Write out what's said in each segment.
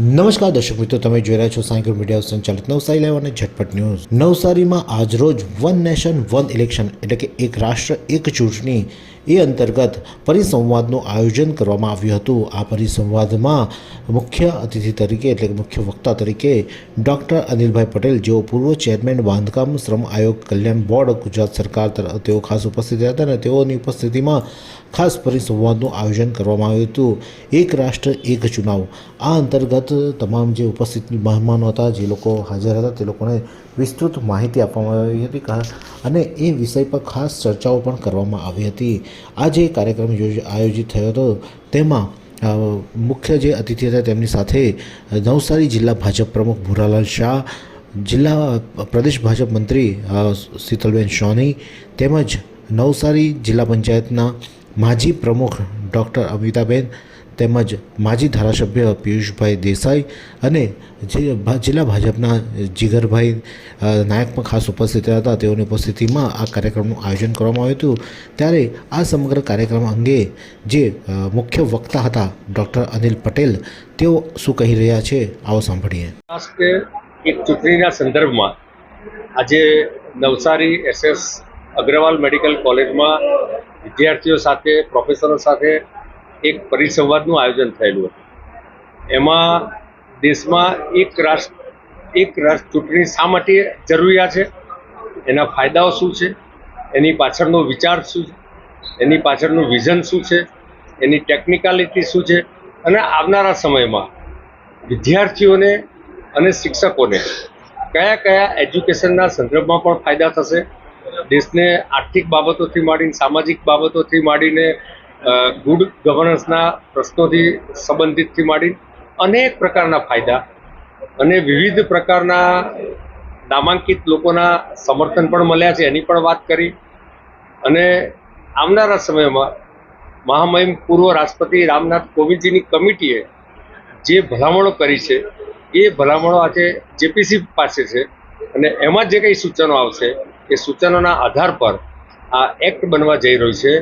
નમસ્કાર, દર્શક મિત્રો, તમે જોઈ રહ્યા છો સાયકલ મીડિયા સંચાલિત નવસારી લાઈવ અને ઝટપટ ન્યૂઝ. નવસારીમાં આજરોજ વન નેશન, વન ઇલેક્શન એટલે કે એક રાષ્ટ્ર, એક ચૂંટણી એ અંતર્ગત પરિસંવાદનું આયોજન કરવામાં આવ્યું હતું. આ પરિસંવાદમાં મુખ્ય અતિથિ તરીકે એટલે કે મુખ્ય વક્તા તરીકે ડૉક્ટર અનિલભાઈ પટેલ, જેઓ પૂર્વ ચેરમેન બાંધકામ શ્રમ આયોગ કલ્યાણ બોર્ડ ગુજરાત સરકાર તરફ તેઓ ખાસ ઉપસ્થિત હતા અને તેઓની ઉપસ્થિતિમાં ખાસ પરિસંવાદનું આયોજન કરવામાં આવ્યું હતું. એક રાષ્ટ્ર, એક ચુનાવ. આ અંતર્ગત તમામ જે ઉપસ્થિત મહેમાનો હતા, જે લોકો હાજર હતા, તે લોકોને વિસ્તૃત માહિતી આપવામાં આવી હતી અને એ વિષય પર ખાસ ચર્ચાઓ પણ કરવામાં આવી હતી. આ જે કાર્યક્રમ આયોજિત થયો હતો. તેમાં મુખ્ય જે અતિથિ હતા તેમની સાથે નવસારી જિલ્લા ભાજપ પ્રમુખ ભૂરાલાલ શાહ, જિલ્લા પ્રદેશ ભાજપ મંત્રી શીતલબેન સોની, તેમજ નવસારી જિલ્લા પંચાયતના માજી પ્રમુખ ડૉક્ટર અમિતાબેન તેમજ માજી ધારાસભ્ય પિયુષભાઈ દેસાઈ અને જિલ્લા ભાજપના જીગરભાઈ નાયક પણ ખાસ ઉપસ્થિત હતા. તેઓની ઉપસ્થિતિમાં આ કાર્યક્રમનું આયોજન કરવામાં આવ્યું હતું. ત્યારે આ સમગ્ર કાર્યક્રમ અંગે જે મુખ્ય વક્તા હતા ડૉક્ટર અનિલ પટેલ, તેઓ શું કહી રહ્યા છે? આવો સાંભળીએ. ખાસ કે એક ચૂંટણીના સંદર્ભમાં આજે નવસારી એસએસ અગ્રવાલ મેડિકલ કોલેજમાં વિદ્યાર્થીઓ સાથે પ્રોફેસરો સાથે એક પરિસંવાદનું આયોજન થયેલું હતું. એમાં દેશમાં એક રાષ્ટ્ર એક રાષ્ટ્ર ચૂંટણી શા માટે જરૂરિયાત છે? એના ફાયદાઓ શું છે? એની પાછળનો વિચાર શું છે? એની પાછળનું વિઝન શું છે? એની ટેકનિકાલિટી શું છે? અને આવનારા સમયમાં વિદ્યાર્થીઓને અને શિક્ષકોને કયા કયા એજ્યુકેશનના સંદર્ભમાં પણ ફાયદા થશે? દેશને આર્થિક બાબતોથી માંડીને સામાજિક બાબતોથી માંડીને ગુડ ગવર્નન્સના પ્રશ્નોથી સંબંધિતથી માંડીને અનેક પ્રકારના ફાયદા અને વિવિધ પ્રકારના નામાંકિત લોકોના સમર્થન પણ મળ્યા છે, એની પણ વાત કરી. અને આવનારા સમયમાં મહામહિમ પૂર્વ રાષ્ટ્રપતિ રામનાથ કોવિંદજીની કમિટીએ જે ભલામણો કરી છે, એ ભલામણો આજે જેપીસી પાસે છે અને એમાં જે કંઈ સૂચનો આવશે એ સૂચનોના આધાર પર આ એક્ટ બનવા જઈ રહ્યું છે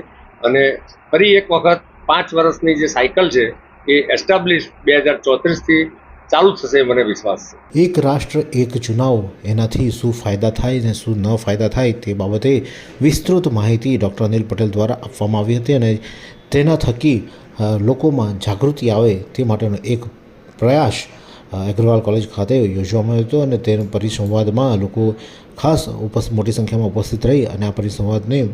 અને ફરી એક વખત પાંચ વર્ષની જે સાયકલ છે એ એસ્ટાબ્લિશ બે હજાર ચોત્રીસથી ચાલુ થશે મને વિશ્વાસ છે. એક રાષ્ટ્ર, એક ચુનાવ, એનાથી શું ફાયદા થાય ને શું ન ફાયદા થાય તે બાબતે વિસ્તૃત માહિતી ડૉક્ટર અનિલ પટેલ દ્વારા આપવામાં આવી હતી અને તેના થકી લોકોમાં જાગૃતિ આવે તે માટેનો એક પ્રયાસ અ, અગ્રવાલ કોલેજ ખાતે યોજવામાં આવ્યો હતો અને તે પરિસંવાદમાં લોકો ખાસ ઉપસ મોટી સંખ્યામાં ઉપસ્થિત રહી અને આ પરિસંવાદને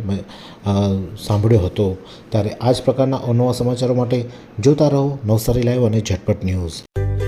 સાંભળ્યો હતો. ત્યારે આ જ પ્રકારના અવનવા સમાચારો માટે જોતા રહો નવસારી લાઈવ અને ઝટપટ ન્યૂઝ.